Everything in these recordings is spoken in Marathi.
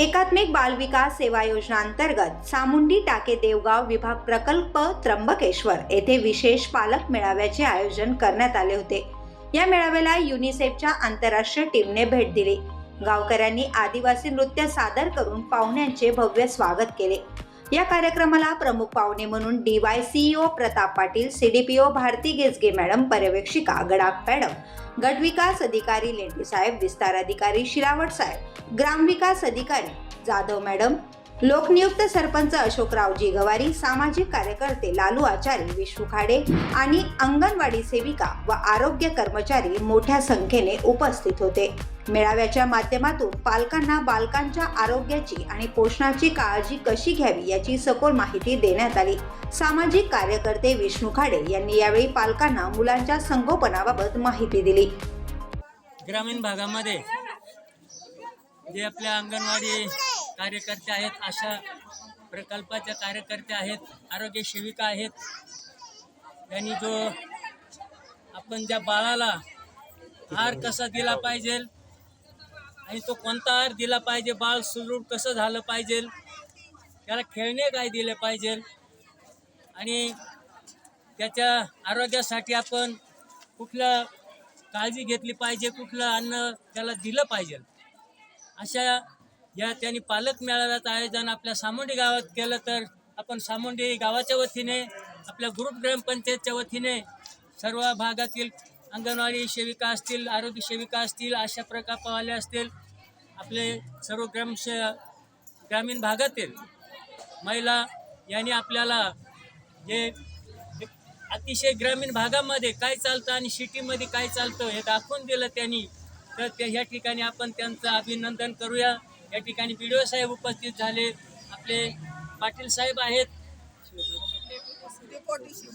एकात्मिक बालविकास सेवा योजना अंतर्गत सामुंडी टाके देवगाव विभाग प्रकल्प त्र्यंबकेश्वर येथे विशेष पालक मेळाव्याचे आयोजन करण्यात आले होते. या मेळाव्याला युनिसेफच्या आंतरराष्ट्रीय टीमने भेट दिली. गावकऱ्यांनी आदिवासी नृत्य सादर करून पाहुण्यांचे भव्य स्वागत केले. या कार्यक्रमाला प्रमुख पाहुणे म्हणून DY CEO Pratap Patil CDPO Bharati गेजगे madam पर्यवेक्षिका गडाख मॅडम गटविकास अधिकारी लेंडी साहेब विस्तार अधिकारी शिरावट साहेब ग्रामविकास अधिकारी जाधव मॅडम लोकनियुक्त सरपंच अशोकरावजी गवारी सामाजिक कार्यकर्ते लालू आचारी विष्णू खाडे आणि अंगणवाडी सेविका व आरोग्य कर्मचारी मोठ्या संख्येने उपस्थित होते. मेळाव्याच्या माध्यमातून पालकांना बालकांच्या आरोग्याची आणि पोषणाची काळजी कशी घ्यावी याची सखोल माहिती देण्यात आली. सामाजिक कार्यकर्ते विष्णू खाडे यांनी यावेळी पालकांना मुलांच्या संगोपनाबाबत माहिती दिली. ग्रामीण भागामध्ये जे आपल्या अंगणवाडी कार्यकर्ते आहेत अशा प्रकल्पाच्या कार्यकर्ते आहेत आरोग्य सेविका आहेत. त्यांनी जो आपण ज्या बाळाला आहार कसा दिला पाहिजे आणि तो कोणता आहार दिला पाहिजे बाळ सुदृढ कसं झालं पाहिजे त्याला खेळणे काय दिले पाहिजे आणि त्याच्या आरोग्यासाठी आपण कुठलं काळजी घेतली पाहिजे कुठलं अन्न त्याला दिलं पाहिजे. अशा या त्यांनी पालक मेळाव्याचं आयोजन आपल्या सामोंडी गावात केलं तर आपण सामोंडी गावाच्या वतीने आपल्या ग्रुप ग्रामपंचायतच्या वतीने सर्व भागातील अंगणवाडी सेविका असतील आरोग्य सेविका असतील आशा प्रकल्पवाले असतील आपले सर्व ग्राम ग्रामीण भागातील महिला यांनी आपल्याला जे अतिशय ग्रामीण भागामध्ये काय चालतं आणि सिटीमध्ये काय चालतं हे दाखवून दिलं त्यांनी. तर त्या ह्या ठिकाणी आपण त्यांचं अभिनंदन करूया. या ठिकाणी बी साहेब उपस्थित झाले. आपले पाटील साहेब आहेत.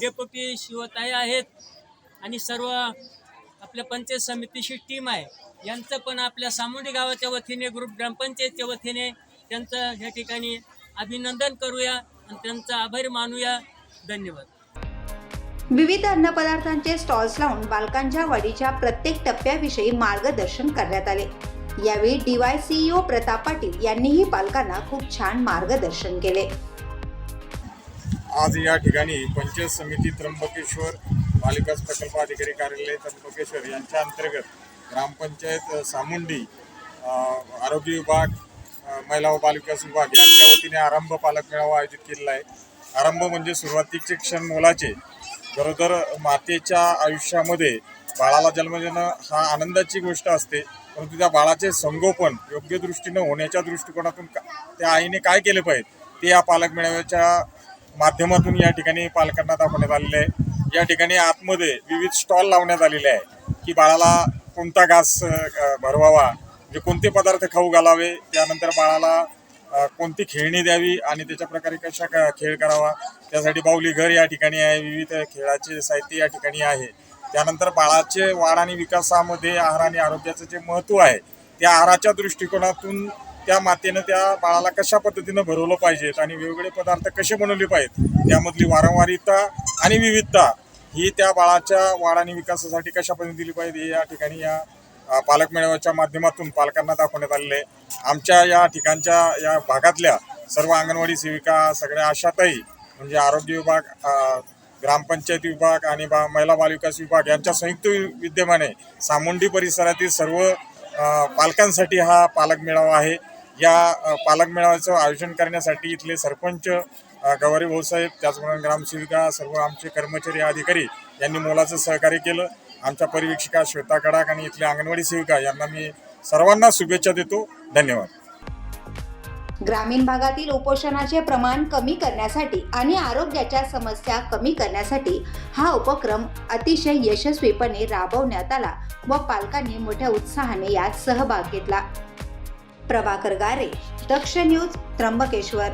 डेप्युटी शिवताई. आहेत. आणि सर्व आपल्या पंचायत समितीची टीम आहे. यांचं पण आपल्या सामुंडी गावाच्या वतीने ग्रुप ग्रामपंचायतच्या वतीने त्यांचं ह्या ठिकाणी अभिनंदन करूया आणि त्यांचा आभार मानूया. धन्यवाद. विविध अन्नपदार्थांचे स्टॉल्स लावून बालकांच्या वाढीच्या प्रत्येक टप्प्याविषयी मार्गदर्शन करण्यात आले. यावेळी डीवाय सीईओ प्रताप पाटील यांनीही पालकांना खूप छान मार्गदर्शन केले. आज या ठिकाणी पंचायत समिती त्र्यंबकेश्वर पालिकाच प्रकल्प अधिकारी कार्यालय त्र्यंबकेश्वर यांच्या अंतर्गत ग्रामपंचायत सामुंडी आरोग्य विभाग महिला व बालविकास विभाग यांच्या वतीने आरंभ पालक मेळावा आयोजित केलेला आहे. आरंभ म्हणजे सुरुवातीचे क्षण मोलाचे. गरोदर मातेच्या आयुष्यामध्ये बाळाला जन्म देणं हा आनंदाची गोष्ट असते. परंतु त्या बाळाचे संगोपन योग्य दृष्टीनं होण्याच्या दृष्टिकोनातून का- त्या आईने काय केले पाहिजे ते या पालक मेळाव्याच्या माध्यमातून या ठिकाणी पालकांना दाखवण्यात आलेले आहे. या ठिकाणी आतमध्ये विविध स्टॉल लावण्यात आलेले आहे की बाळाला कोणता घास भरवावा म्हणजे कोणते पदार्थ खाऊ घालावे त्यानंतर बाळाला कोणती खेळणी द्यावी आणि त्याच्या प्रकारे कशा क- खेळ करावा त्यासाठी बाहुली घर या ठिकाणी आहे विविध खेळाचे साहित्य या ठिकाणी आहे. त्यानंतर बाळाचे वाढ आणि विकासामध्ये आहार आणि आरोग्याचं जे महत्त्व आहे त्या आहाराच्या दृष्टिकोनातून त्या मातेनं त्या बाळाला कशा पद्धतीनं भरवलं पाहिजेत आणि वेगवेगळे पदार्थ कसे बनवले पाहिजेत त्यामधली वारंवारिता आणि विविधता ही त्या बाळाच्या वाढ आणि विकासासाठी कशा पद्धतीने दिली पाहिजे हे या ठिकाणी या पालक मेळाव्याच्या माध्यमातून पालकांना दाखवण्यात आलेलं आहे. आमच्या या ठिकाणच्या या भागातल्या सर्व अंगणवाडी सेविका सगळ्या आशाताई म्हणजे आरोग्य विभाग ग्रामपंचायत विभाग आणि बा महिला बालविकास विभाग यांच्या संयुक्त विद्यमाने सामुंडी परिसरातील सर्व पालकांसाठी हा पालक मेळावा आहे. या पालक मेळाव्याचं आयोजन करण्यासाठी इथले सरपंच गवारी भाऊसाहेब त्याचप्रमाणे ग्रामसेविका सर्व आमचे कर्मचारी अधिकारी यांनी मोलाचं सहकार्य केलं. आमच्या परिवीक्षिका श्वेता कडाक आणि इथल्या अंगणवाडी सेविका यांना मी सर्वांना शुभेच्छा देतो. धन्यवाद. ग्रामीण भागातील उपोषणाचे प्रमाण कमी करण्यासाठी आणि आरोग्याच्या समस्या कमी करण्यासाठी हा उपक्रम अतिशय यशस्वीपणे राबवण्यात आला व पालकांनी मोठ्या उत्साहाने यात सहभाग घेतला. प्रभाकर गारे दक्ष न्यूज त्र्यंबकेश्वर.